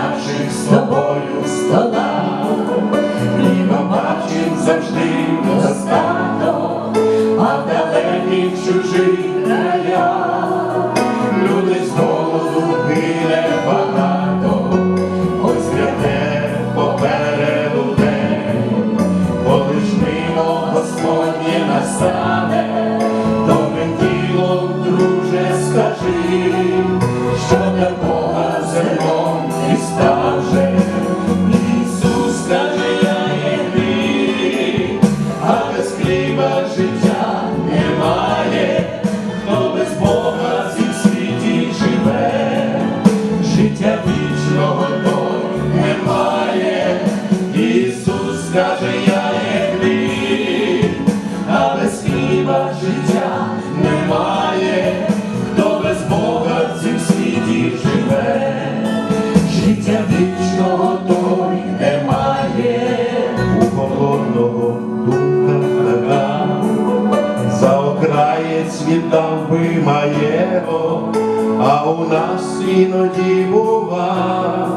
наших з тобою стола, і бачив завжди достаток, а в далеких чужих люди з Ісус каже, я є хліб, а без хліба життя немає, хто без Бога в цім світі живе, життя вічного той немає, у голодного думка така, за окраєць віддав би маєго, а у нас іноді бува,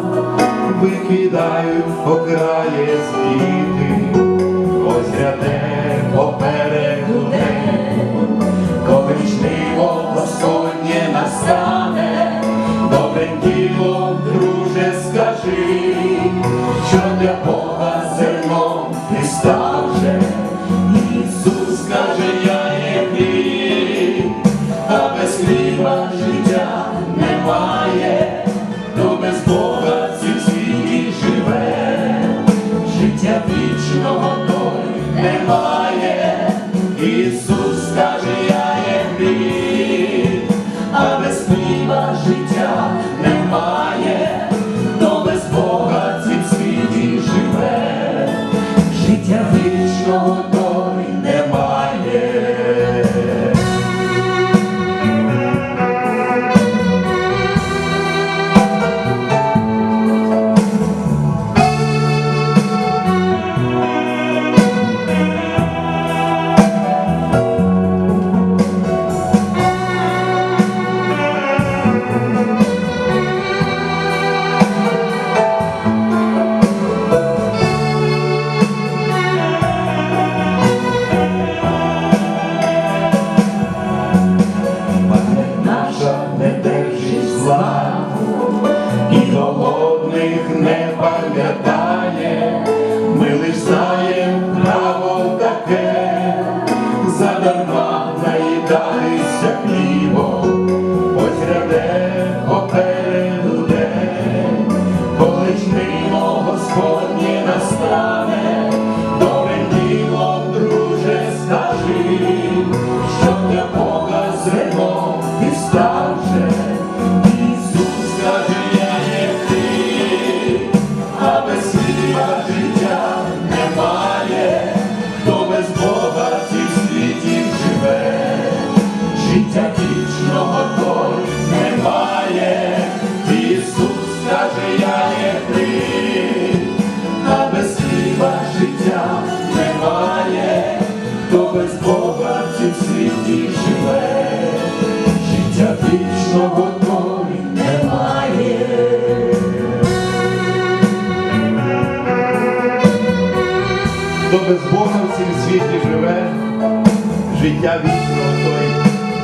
викидають окраєць діти, Настане, добрим ділом, друже, скажи, що для Бога зерном ти стаже. Ісус каже, я є хліб, а без хліба життя немає, хто без Бога в цім світі живе, життя вічного той немає. Ісус немає, то без Бога світі живе, життя вічного задарма наїдатися хлібом, ось ряде попереду день, коли ж мимо Господнє настане, добрим ділом, друже, скажи, що для Бога зерно і стаже. Ісус каже, я є хліб, а без хліба життя життя вічного той немає. Ісус каже, я є хліб, а без хліба життя немає, хто без Бога в цім світі живе, життя вічного той немає. Хто без Бога в цім світі живе, життя вічного той